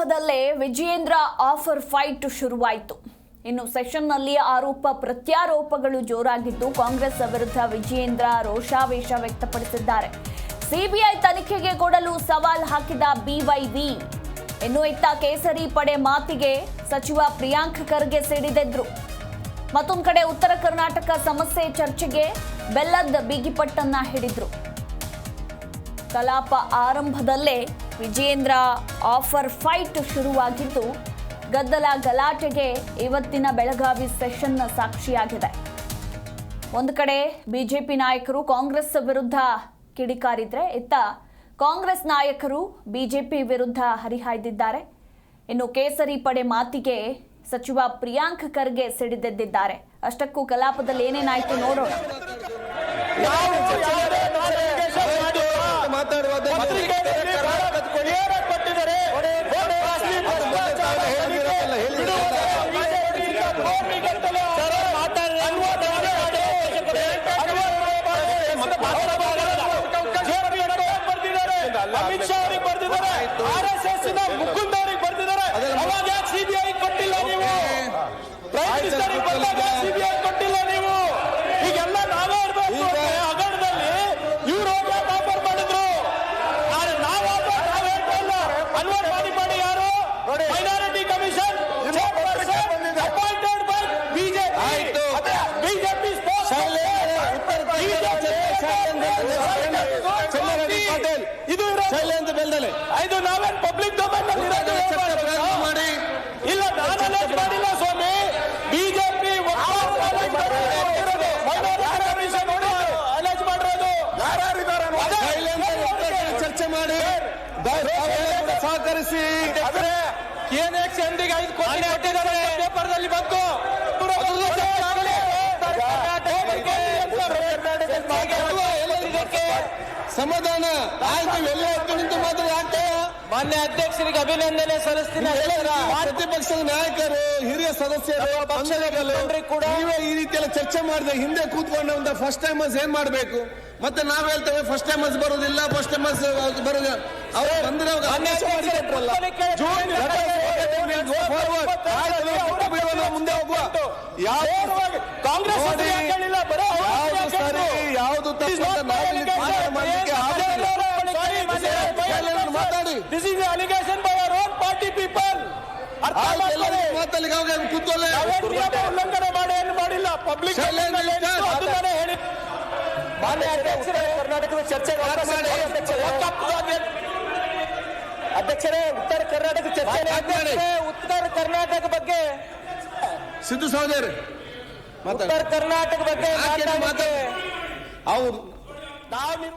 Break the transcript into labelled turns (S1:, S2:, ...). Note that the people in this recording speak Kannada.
S1: ಆರಂಭದಲ್ಲೇ ವಿಜಯೇಂದ್ರ ಆಫರ್ ಫೈಟ್ ಶುರುವಾಯಿತು. ಇನ್ನು ಸೆಷನ್ನಲ್ಲಿ ಆರೋಪ ಪ್ರತ್ಯಾರೋಪಗಳು ಜೋರಾಗಿದ್ದು ಕಾಂಗ್ರೆಸ್ ವಿರುದ್ಧ ವಿಜಯೇಂದ್ರ ರೋಷಾವೇಶ ವ್ಯಕ್ತಪಡಿಸಿದ್ದಾರೆ. ಸಿಬಿಐ ತನಿಖೆಗೆ ಕೊಡಲು ಸವಾಲ್ ಹಾಕಿದ ಬಿವೈವಿ ಇನ್ನು ಇತ್ತ ಕೇಸರಿ ಪಡೆ ಮಾತಿಗೆ ಸಚಿವ ಪ್ರಿಯಾಂಕ್ ಖರ್ಗೆ ಸಿಡಿದೆದ್ರು ಮತ್ತೊಂದು ಕಡೆ ಉತ್ತರ ಕರ್ನಾಟಕ ಸಮಸ್ಯೆ ಚರ್ಚೆಗೆ ಬೆಲ್ಲದ ಬಿಗಿಪಟ್ಟನ್ನ ಹಿಡಿದ್ರು. ಕಲಾಪ ಆರಂಭದಲ್ಲೇ ವಿಜೇಂದ್ರ ಆಫರ್ ಫೈಟ್ ಶುರುವಾಗಿದ್ದು, ಗದ್ದಲ ಗಲಾಟೆಗೆ ಇವತ್ತಿನ ಬೆಳಗಾವಿ ಸೆಷನ್ ಸಾಕ್ಷಿಯಾಗಿದೆ. ಒಂದು ಕಡೆ ಬಿಜೆಪಿ ನಾಯಕರು ಕಾಂಗ್ರೆಸ್ ವಿರುದ್ಧ ಕಿಡಿಕಾರಿದ್ರೆ, ಇತ್ತ ಕಾಂಗ್ರೆಸ್ ನಾಯಕರು ಬಿಜೆಪಿ ವಿರುದ್ಧ ಹರಿಹಾಯ್ದಿದ್ದಾರೆ. ಇನ್ನು ಕೇಸರಿ ಪಡೆ ಮಾತಿಗೆ ಸಚಿವ ಪ್ರಿಯಾಂಕ್ ಖರ್ಗೆ ಸಿಡಿದೆದ್ದಿದ್ದಾರೆ. ಅಷ್ಟಕ್ಕೂ ಕಲಾಪದಲ್ಲಿ ಏನೇನಾಯಿತು ನೋಡೋಣ.
S2: ಶೈಲೇಂದ್ರ ಬೆಲ್ದಲ್ಲಿ
S3: ಇದು ನಾವೇನ್ ಪಬ್ಲಿಕ್ ಡೊಮೈನ್
S2: ಮಾಡಿ.
S3: ಇಲ್ಲ ನಾನು ಮಾಡಿಲ್ಲ ಸ್ವಾಮಿ. ಬಿಜೆಪಿ
S2: ಚರ್ಚೆ ಮಾಡಿ. ಸಹಕರಿಸಿ.
S3: ಏನೆಕ್ಸ್ ಎಂದಿಗೆ ಐದು ಕೋಟಿ ಕೊಟ್ಟಿದ್ದಾರೆ. ಪೇಪರ್ನಲ್ಲಿ ಬಂತು.
S2: ಸಮಾಧಾನ. ಆಯ್ತು ಎಲ್ಲ ಎದ್ದು ಮಾತ್ರ ಯಾಕೆ?
S3: ಮಾನ್ಯ ಅಧ್ಯಕ್ಷರಿಗೆ ಅಭಿನಂದನೆ ಸಲ್ಲಿಸ್ತೀನಿ.
S2: ಪಕ್ಷದ ನಾಯಕರು ಹಿರಿಯ ಸದಸ್ಯರು
S3: ಕೂಡ
S2: ನೀವೇ ಈ ರೀತಿ ಎಲ್ಲ ಚರ್ಚೆ ಮಾಡಿದೆ ಹಿಂದೆ ಕೂತ್ಕೊಂಡು ಒಂದು ಫಸ್ಟ್ ಟೈಮರ್ಸ್ ಏನ್ ಮಾಡ್ಬೇಕು? ಮತ್ತೆ ನಾವ್ ಹೇಳ್ತೇವೆ ಫಸ್ಟ್ ಟೈಮರ್ಸ್ ಬರೋದಿಲ್ಲ ಫಸ್ಟ್ ಟೈಮರ್ಸ್ ಬರೋದಿಲ್ಲ. ಅವರು ಬಂದ್ರೆ ಮುಂದೆ ಹೋಗುವ. ಯಾವ
S3: ಕಾಂಗ್ರೆಸ್ ಅರ್ಥ
S2: ಆಯ್ತು,
S3: ಮಾಡ್ಕೊಳ್ಳಿ
S2: ಎಲ್ಲರಿಗೂ ಮಾತಲ್ಲಿ ಅವಾಗ ಕೂತ್ಕೊಳ್ಳಿ
S3: ನಾವೇನ್ ನಿಯಮ ಉಲ್ಲಂಘನೆ ಮಾಡಿ ಏನು ಮಾಡಿಲ್ಲ ಪಬ್ಲಿಕ್
S2: ಶೈಲೇಂದ್ರ
S3: ಅದನ್ನೇ ಹೇಳಿ ಮಾನ್ಯ ಅಧ್ಯಕ್ಷರೇ ಕರ್ನಾಟಕದ ಚರ್ಚೆ ಅಧ್ಯಕ್ಷರೇ ಉತ್ತರ ಕರ್ನಾಟಕ ಚರ್ಚೆ
S2: ಮಾತಾಡಿ.
S3: ಉತ್ತರ ಕರ್ನಾಟಕ ಬಗ್ಗೆ
S2: ಸಿದ್ದು ಸಹೋದರಿ ಮಾತಾಡಿ
S3: ಉತ್ತರ ಕರ್ನಾಟಕ ಬಗ್ಗೆ
S2: ಯಾಕೆ ನೀವು
S3: ಮಾತಾಡೋಕೆ
S2: ಅವ್ರು
S3: ನಾವು ನೀವು